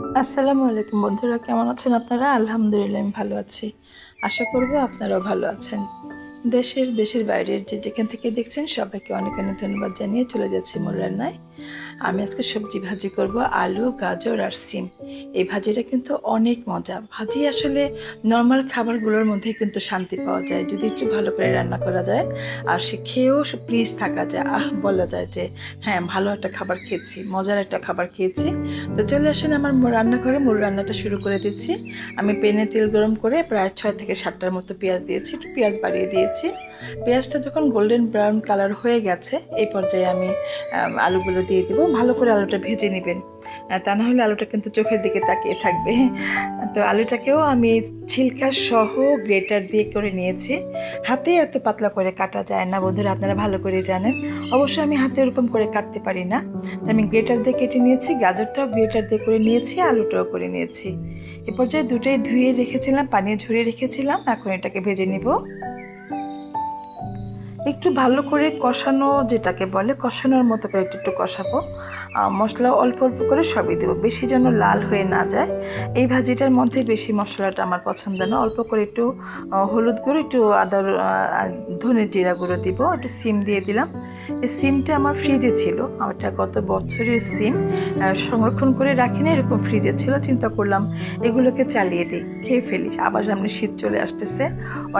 আসসালামু আলাইকুম বন্ধুরা, কেমন আছেন আপনারা? আলহামদুলিল্লাহ, আমি ভালো আছি। আশা করব আপনারাও ভালো আছেন। দেশের দেশের বাইরের যে যেখান থেকে দেখছেন, সবাইকে অনেক অনেক ধন্যবাদ জানিয়ে চলে যাচ্ছি মোর আমি আজকে সবজি ভাজি করব, আলু, গাজর আর সিম। এই ভাজিটা কিন্তু অনেক মজা। ভাজি আসলে নর্মাল খাবারগুলোর মধ্যে কিন্তু শান্তি পাওয়া যায়, যদি একটু ভালো করে রান্না করা যায়। আর সে খেয়েও প্লিজ থাকা যায়। আহ, বলা যায় যে হ্যাঁ ভালো একটা খাবার খেয়েছি, মজার একটা খাবার খেয়েছি। তো চলে আসেন আমার রান্নাঘরে, মূল রান্নাটা শুরু করে দিচ্ছি। আমি পেনে তেল গরম করে প্রায় ছয় থেকে সাতটার মতো পেঁয়াজ দিয়েছি, একটু পেঁয়াজ বাড়িয়ে দিয়েছি। পেঁয়াজটা যখন গোল্ডেন ব্রাউন কালার হয়ে গেছে, এই পর্যায়ে আমি, আলুগুলো দিয়ে দিব। ভালো করে আলুটা ভেজে নেবেন। তা না হলে আলুটা কিন্তু চোখের দিকে তাকিয়ে থাকবে। তো আলুটাকেও আমি ছিলকা সহ গ্রেটার দিয়ে করে নিয়েছি। হাতে এত পাতলা করে কাটা যায় না বন্ধুরা, আপনারা ভালো করে জানেন। অবশ্যই আমি হাতে ওরকম করে কাটতে পারি না। তো আমি গ্রেটার দিয়ে কেটে নিয়েছি, গাজরটাও গ্রেটার দিয়ে করে নিয়েছি, আলুটাও করে নিয়েছি। এ পর্যায়ে দুটোই ধুয়ে রেখেছিলাম পানি ঝরিয়ে রেখেছিলাম, এখন এটাকে ভেজে নিব। একটু ভালো করে কষানো যেটাকে বলে কষানোর মতো করে একটু একটু কষাবো। মশলা অল্প অল্প করে সবই দেবো। বেশি যেন লাল হয়ে না যায়। এই ভাজিটার মধ্যে বেশি মশলাটা আমার পছন্দ না। অল্প করে একটু হলুদ গুঁড়ো, একটু আদার ধনে জিরা গুঁড়ো দিব। একটু সিম দিয়ে দিলাম। এই সিমটা আমার ফ্রিজে ছিল। আমারটা গত বছরের সিম। সংরক্ষণ করে রাখি না এরকম ফ্রিজে ছিল। চিন্তা করলাম এগুলোকে চালিয়ে দিই, খেয়ে ফেলি। আবার সামনে শীত চলে আসতেছে।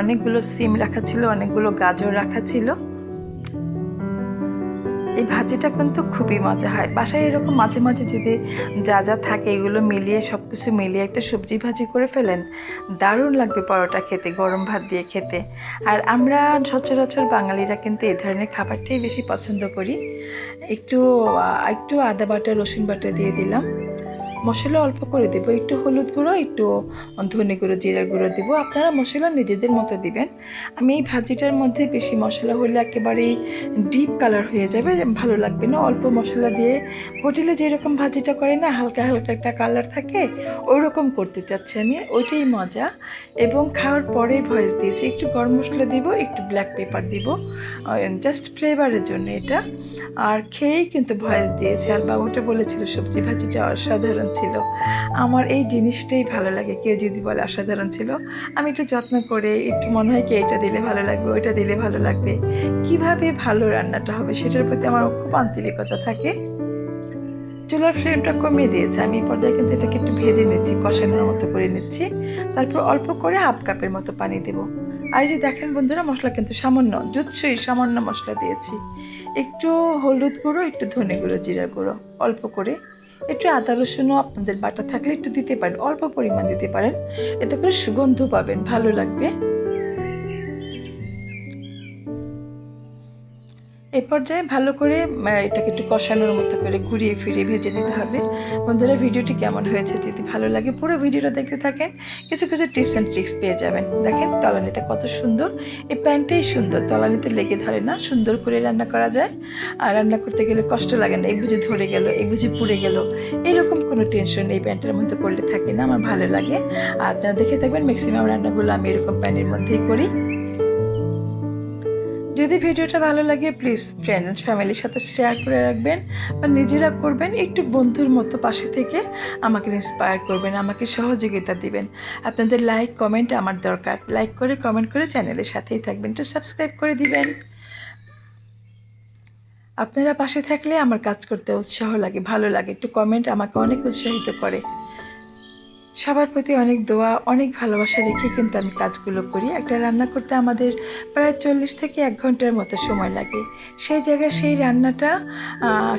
অনেকগুলো সিম রাখা ছিল, অনেকগুলো গাজর রাখা ছিল। এই ভাজিটা কিন্তু খুবই মজা হয়। বাসায় এরকম মাঝে মাঝে যদি যা যা থাকে এগুলো মিলিয়ে সব কিছু মিলিয়ে একটা সবজি ভাজি করে ফেলেন, দারুণ লাগবে পরোটা খেতে, গরম ভাত দিয়ে খেতে। আর আমরা সচরাচর বাঙালিরা কিন্তু এ ধরনের খাবারটাই বেশি পছন্দ করি। একটু একটু আদা বাটা, রসুন বাটা দিয়ে দিলাম। মশলা অল্প করে দেবো, একটু হলুদ গুঁড়ো, একটু ধনে গুঁড়ো, জিরার গুঁড়ো দেবো। আপনারা মশলা নিজেদের মতো দিবেন। আমি এই ভাজিটার মধ্যে বেশি মশলা হলে একেবারেই ডিপ কালার হয়ে যাবে, ভালো লাগবে না। অল্প মশলা দিয়ে হোটেলে যেরকম ভাজিটা করে না, হালকা হালকা একটা কালার থাকে ওই রকম করতে চাচ্ছি আমি। ওইটাই মজা। এবং খাওয়ার পরে ভয়েস দিয়েছি, একটু গরম মশলা দিব, একটু ব্ল্যাক পেপার দিব। জাস্ট ফ্লেভারের জন্য এটা। আর খেয়েই কিন্তু ভয়েস দিয়েছে। আর বাবুটা বলেছিল, সবজি ভাজিটা অসাধারণ ছিল। আমার এই জিনিসটাই ভালো লাগে, কেউ যদি বলে অসাধারণ ছিল, আমি একটু যত্ন করে একটু মনে হয় কি এটা দিলে ভালো লাগবে, ওইটা দিলে ভালো লাগবে। কীভাবে ভালো রান্নাটা হবে সেটার প্রতি আমার খুব আন্তরিকতা থাকে। চুলার ফ্লেমটা কমিয়ে দিয়েছে, আমি এই পর্যায়ে কিন্তু এটাকে একটু ভেজে নিচ্ছি, কষানোর মতো করে নিচ্ছি। তারপর অল্প করে হাফ কাপের মতো পানি দেব। আর যে দেখেন বন্ধুরা, মশলা কিন্তু সামান্য, জুৎসই সামান্য মশলা দিয়েছি। একটু হলুদ গুঁড়ো, একটু ধনে গুঁড়ো, জিরা গুঁড়ো, অল্প করে। একটু আদা রসুনও আপনাদের বাটা থাকলে একটু দিতে পারেন, অল্প পরিমাণ দিতে পারেন। এতে করে সুগন্ধ পাবেন, ভালো লাগবে। এই পর্যায়ে ভালো করে এটাকে একটু কষানোর মতো করে ঘুরিয়ে ফিরিয়ে ভেজে নিতে হবে। বন্ধুরা, ভিডিওটি কেমন হয়েছে যদি ভালো লাগে, পুরো ভিডিওটা দেখতে থাকেন। কিছু কিছু টিপস অ্যান্ড ট্রিক্স পেয়ে যাবেন। দেখেন, তলানিতে কত সুন্দর। এই প্যান্টটাই সুন্দর। তলানিতে লেগে ধরে না, সুন্দর করে রান্না করা যায়। আর রান্না করতে গেলে কষ্ট লাগে না, এই বুঝে ধরে গেল, এই বুঝে পুড়ে গেল। এরকম কোনো টেনশন এই প্যানটার মধ্যে করলে থাকে না, আমার ভালো লাগে। আর আপনারা দেখে থাকবেন ম্যাক্সিমাম রান্নাগুলো আমি এরকম প্যানের মধ্যেই করি। যদি ভিডিওটা ভালো লাগে প্লিজ ফ্রেন্ড ফ্যামিলির সাথে শেয়ার করে রাখবেন বা নিজেরা করবেন, একটু বন্ধুর মতো পাশে থেকে আমাকে ইন্সপায়ার করবেন, আমাকে সহযোগিতা দিবেন। আপনাদের লাইক কমেন্ট আমার দরকার। লাইক করে কমেন্ট করে চ্যানেলের সাথেই থাকবেন। একটু সাবস্ক্রাইব করে দিবেন। আপনারা পাশে থাকলে আমার কাজ করতে উৎসাহ লাগে, ভালো লাগে। একটু কমেন্ট আমাকে অনেক উৎসাহিত করে। সবার প্রতি অনেক দোয়া, অনেক ভালোবাসা রেখে কিন্তু আমি কাজগুলো করি। একটা রান্না করতে আমাদের প্রায় চল্লিশ থেকে এক ঘণ্টার মতো সময় লাগে। সেই জায়গায় সেই রান্নাটা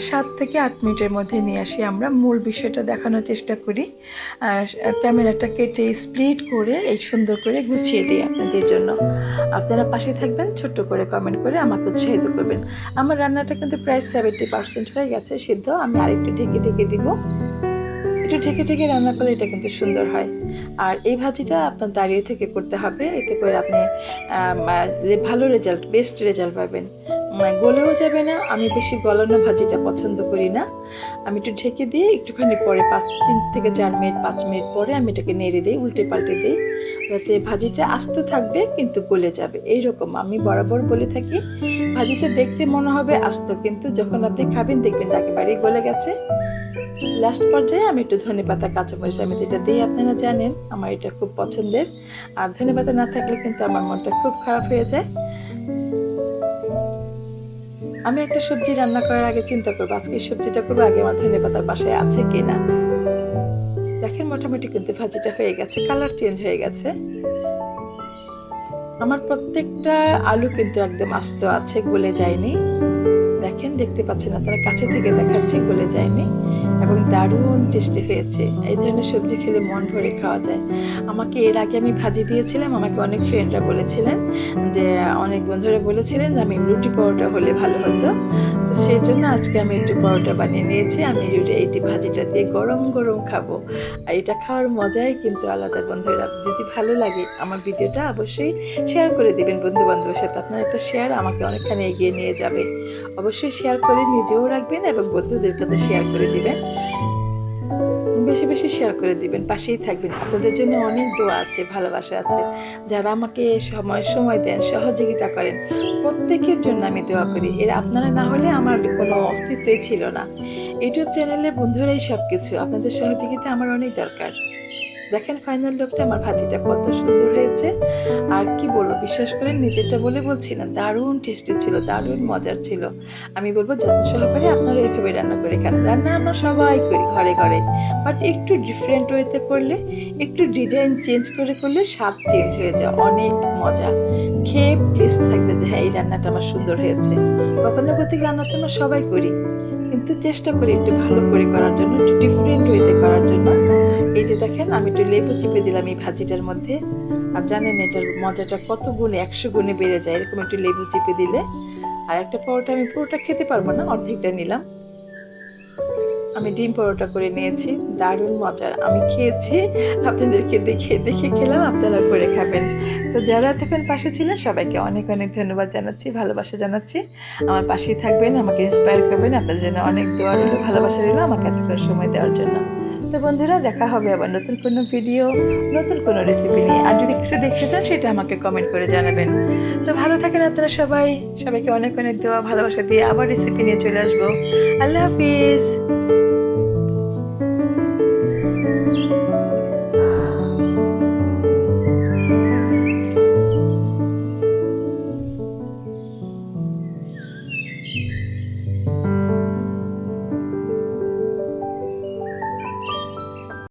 সাত থেকে আট মিনিটের মধ্যে নিয়ে আসি। আমরা মূল বিষয়টা দেখানোর চেষ্টা করি। ক্যামেরাটা কেটে স্প্লিট করে, এই সুন্দর করে গুছিয়ে দিই আপনাদের জন্য। আপনারা পাশে থাকবেন, ছোট্ট করে কমেন্ট করে আমাকে উৎসাহিত করবেন। আমার রান্নাটা কিন্তু প্রায় সেভেন্টি পার্সেন্ট হয়ে গেছে, সিদ্ধ। আমি আরেকটু ঢেকে ঢেকে দিব। একটু ঢেকে ঢেকে রান্না করলে এটা কিন্তু সুন্দর হয়। আর এই ভাজিটা আপনার দাঁড়িয়ে থেকে করতে হবে, এতে করে আপনি ভালো রেজাল্ট বেস্ট রেজাল্ট পাবেন। গলেও যাবে না, আমি বেশি গলানো ভাজিটা পছন্দ করি না। আমি একটু ঢেকে দিয়ে একটুখানি পরে পাঁচ, তিন থেকে চার মিনিট, পাঁচ মিনিট পরে আমি এটাকে নেড়ে দিই, উল্টে পাল্টে দিই, যাতে ভাজিটা আস্ত থাকবে কিন্তু গলে যাবে। এইরকম আমি বরাবর বলে থাকি, ভাজিটা দেখতে মনে হবে আস্ত, কিন্তু যখন আপনি খাবেন দেখবেন একেবারেই গলে গেছে। লাস্ট পর্যায়ে আমি একটু ধনে পাতা কাঁচামরিচ আমি তো এটা দিই। আপনারা জানেন আমার এটা খুব পছন্দের। আর ধনে পাতা না থাকলে কিন্তু আমার মনটা খুব খারাপ হয়ে যায়। আমি একটা সবজি রান্না করার আগে চিন্তা করব, আজকে সবজিটা করব, আগে আমার ধনে পাতা বাসায় আছে কিনা। দেখেন মোটামুটি কিন্তু ভাজিটা হয়ে গেছে, কালার চেঞ্জ হয়ে গেছে। আমার প্রত্যেকটা আলু কিন্তু একদম আস্ত আছে, গলে যায়নি। দেখেন, দেখতে পাচ্ছেন আপনারা, কাছে থেকে দেখাচ্ছি গলে যায়নি। এবং দারুণ টেস্টি হয়েছে। এই ধরনের সবজি খেলে মন ভরে খাওয়া যায়। আমাকে এর আগে আমি ভাজি দিয়েছিলাম, আমাকে অনেক ফ্রেন্ডরা বলেছিলেন যে, অনেক বন্ধুরা বলেছিলেন যে, আমি রুটি পরোটা হলে ভালো হতো। তো সেই জন্য আজকে আমি একটু পরোটা বানিয়ে নিয়েছি। আমি রুটি, এইটি ভাজিটা দিয়ে গরম গরম খাব। আর এটা খাওয়ার মজাই কিন্তু আলাদা বন্ধুরা। যদি ভালো লাগে আমার ভিডিওটা অবশ্যই শেয়ার করে দিবেন বন্ধু বান্ধবের সাথে। আপনার একটা শেয়ার আমাকে অনেকখানি এগিয়ে নিয়ে যাবে। অবশ্যই শেয়ার করে নিজেও রাখবেন এবং বন্ধুদের সাথে শেয়ার করে দিবেন। বেশি বেশি শেয়ার করে দিবেন, পাশেই থাকবেন। আপনাদের জন্য অনেক দোয়া আছে, ভালোবাসা আছে। যারা আমাকে সময় সময় দেন, সহযোগিতা করেন, প্রত্যেকের জন্য আমি দোয়া করি। এর আপনারা না হলে আমার কোনো অস্তিত্বই ছিল না। ইউটিউব চ্যানেলে বন্ধুরাই সব কিছু আপনাদের সহযোগিতা আমার অনেক দরকার। দেখেন ফাইনাল লুকটা আমার ভাজিটা কত সুন্দর হয়েছে। আর কি বলব, বিশ্বাস করেন, নিজেরটা বলে বলছি না, দারুণ টেস্টি ছিল, দারুণ মজার ছিল। আমি বলব, যত্ন সহকারে আপনারা এইভাবে রান্না করে খান। রান্না আমরা সবাই করি ঘরে ঘরে। বাট একটু ডিফারেন্ট ওয়েতে করলে, একটু ডিজাইন চেঞ্জ করে করলে স্বাদ চেঞ্জ হয়ে যায়। অনেক মজা। খেয়ে প্লেস থাকবে যে হ্যাঁ এই রান্নাটা আমার সুন্দর হয়েছে। গতানুগতিক রান্না তো আমরা সবাই করি। কিন্তু চেষ্টা করি একটু ভালো করে করার জন্য, একটু ডিফারেন্ট ওয়েতে করার জন্য। এই যে দেখেন, আমি একটু লেবু চিপে দিলাম এই ভাজিটার মধ্যে। আর জানেন এটার মজাটা কত গুণে, একশো গুণে বেড়ে যায়, এরকম একটু লেবু চিপে দিলে। আর একটা পরোটা আমি পুরোটা খেতে পারব না, অর্ধেকটা নিলাম। আমি ডিম পরোটা করে নিয়েছি। দারুণ মজার। আমি খেয়েছি, আপনাদেরকে দেখে দেখে খেলাম, আপনারা করে খাবেন। তো যারা এতক্ষণ পাশে ছিলেন, সবাইকে অনেক অনেক ধন্যবাদ জানাচ্ছি, ভালোবাসা জানাচ্ছি। আমার পাশেই থাকবেন, আমাকে ইন্সপায়ার করবেন। আপনাদের জন্য অনেক দোয়া রইল ভালোবাসা রইল আমাকে এতক্ষণ সময় দেওয়ার জন্য। তো বন্ধুরা, দেখা হবে আবার নতুন কোনো ভিডিও নতুন কোনো রেসিপি নিয়ে। আর যদি কিছু দেখতে চান, সেটা আমাকে কমেন্ট করে জানাবেন। তো ভালো থাকেন আপনারা সবাই। সবাইকে অনেক অনেক দেওয়া ভালোবাসা দিয়ে আবার রেসিপি নিয়ে চলে আসব। আল্লাহ হাফিজ।